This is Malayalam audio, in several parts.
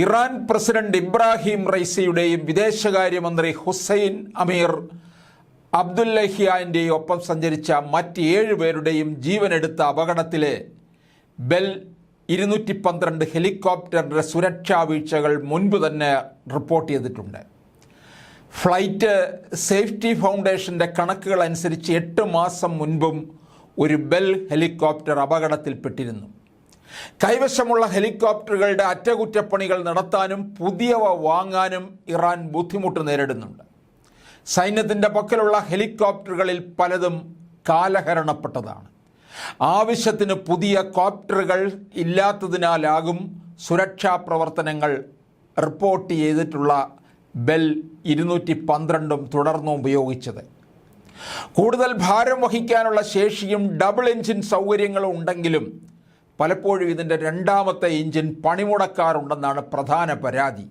ഇറാൻ പ്രസിഡന്റ് ഇബ്രാഹിം റൈസിയുടെയും വിദേശകാര്യമന്ത്രി ഹുസൈൻ അമീർ അബ്ദുല്ലഹിയാന്റെയും ഒപ്പം സഞ്ചരിച്ച മറ്റ് ഏഴ് പേരുടെയും ജീവനെടുത്ത അപകടത്തിലെ ബെൽ ഇരുന്നൂറ്റി പന്ത്രണ്ട് ഹെലികോപ്റ്ററിന്റെ സുരക്ഷാ വീഴ്ചകൾ മുൻപ് തന്നെ റിപ്പോർട്ട് ചെയ്തിട്ടുണ്ട്. ഫ്ലൈറ്റ് സേഫ്റ്റി ഫൗണ്ടേഷന്റെ കണക്കുകൾ അനുസരിച്ച് എട്ട് മാസം മുൻപും ഒരു ബെൽ ഹെലികോപ്റ്റർ അപകടത്തിൽപ്പെട്ടിരുന്നു. കൈവശമുള്ള ഹെലികോപ്റ്ററുകളുടെ അറ്റകുറ്റപ്പണികൾ നടത്താനും പുതിയവ വാങ്ങാനും ഇറാൻ ബുദ്ധിമുട്ട് നേരിടുന്നുണ്ട്. സൈന്യത്തിന്റെ പക്കലുള്ള ഹെലികോപ്റ്ററുകളിൽ പലതും കാലഹരണപ്പെട്ടതാണ്. ആവശ്യത്തിന് പുതിയ കോപ്റ്ററുകൾ ഇല്ലാത്തതിനാലാകും സുരക്ഷാ പ്രവർത്തനങ്ങൾ റിപ്പോർട്ട് ചെയ്തിട്ടുള്ള ബെൽ ഇരുന്നൂറ്റി പന്ത്രണ്ടും തുടർന്നും ഉപയോഗിച്ചത്. കൂടുതൽ ഭാരം വഹിക്കാനുള്ള ശേഷിയും ഡബിൾ എഞ്ചിൻ സൗകര്യങ്ങളും ഉണ്ടെങ്കിലും പലപ്പോഴും ഇതിന്റെ രണ്ടാമത്തെ എഞ്ചിൻ പണിമുടക്കാറുണ്ടെന്നാണ് പ്രധാന പരാതി.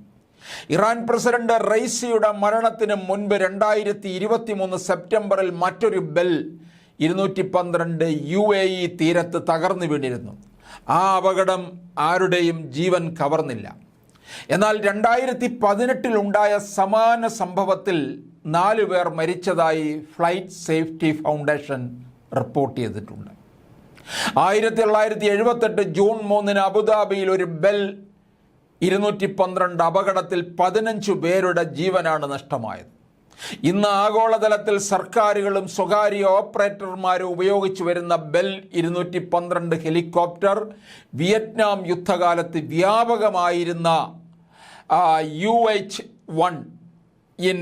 ഇറാൻ പ്രസിഡന്റ് റൈസിയുടെ മരണത്തിന് മുൻപ് രണ്ടായിരത്തി ഇരുപത്തി മൂന്ന് സെപ്റ്റംബറിൽ മറ്റൊരു ബെൽ ഇരുന്നൂറ്റി പന്ത്രണ്ട് യു എ ഇ തീരത്ത് തകർന്നു വീണിരുന്നു. ആ അപകടം ആരുടെയും ജീവൻ കവർന്നില്ല. എന്നാൽ രണ്ടായിരത്തി പതിനെട്ടിലുണ്ടായ സമാന സംഭവത്തിൽ നാലു പേർ മരിച്ചതായി ഫ്ലൈറ്റ് സേഫ്റ്റി ഫൗണ്ടേഷൻ റിപ്പോർട്ട് ചെയ്തിട്ടുണ്ട്. ആയിരത്തി തൊള്ളായിരത്തി എഴുപത്തെട്ട് ജൂൺ മൂന്നിന് അബുദാബിയിൽ ഒരു ബെൽ ഇരുന്നൂറ്റി പന്ത്രണ്ട് അപകടത്തിൽ പതിനഞ്ച് പേരുടെ ജീവനാണ് നഷ്ടമായത്. ഇന്ന് ആഗോളതലത്തിൽ സർക്കാരുകളും സ്വകാര്യ ഓപ്പറേറ്റർമാരും ഉപയോഗിച്ചു വരുന്ന ബെൽ ഇരുന്നൂറ്റി പന്ത്രണ്ട് ഹെലികോപ്റ്റർ വിയറ്റ്നാം യുദ്ധകാലത്ത് വ്യാപകമായിരുന്ന യു എച്ച് വൺ ഇൻ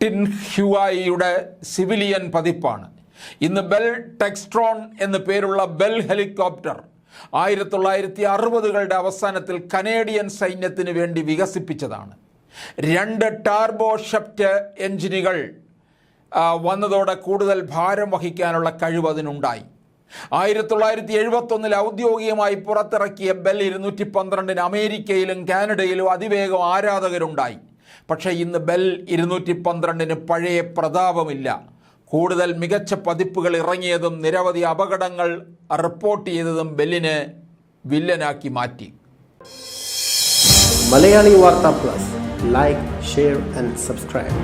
ടിൻഹ്യുവായിയുടെ സിവിലിയൻ പതിപ്പാണ്. ഇന്ന് ബെൽ ടെക്സ്ട്രോൺ എന്ന് പേരുള്ള ബെൽ ഹെലികോപ്റ്റർ ആയിരത്തി തൊള്ളായിരത്തി അറുപതുകളുടെ അവസാനത്തിൽ കനേഡിയൻ സൈന്യത്തിന് വേണ്ടി വികസിപ്പിച്ചതാണ്. രണ്ട് ടാർബോ ഷെപ്റ്റ് എഞ്ചിനുകൾ വന്നതോടെ കൂടുതൽ ഭാരം വഹിക്കാനുള്ള കഴിവ് അതിനുണ്ടായി. ആയിരത്തി തൊള്ളായിരത്തി എഴുപത്തൊന്നിൽ ഔദ്യോഗികമായി പുറത്തിറക്കിയ ബെൽ ഇരുന്നൂറ്റി പന്ത്രണ്ടിന് അമേരിക്കയിലും കാനഡയിലും അതിവേഗം ആരാധകരുണ്ടായി. പക്ഷേ ഇന്ന് ബെൽ ഇരുന്നൂറ്റി പന്ത്രണ്ടിന് പഴയ പ്രതാപമില്ല. കൂടുതൽ മികച്ച പതിപ്പുകൾ ഇറങ്ങിയതും നിരവധി അപകടങ്ങൾ റിപ്പോർട്ട് ചെയ്തതും ബെല്ലിനെ വില്ലനാക്കി മാറ്റി. Malayali Vartha plus. Like share and subscribe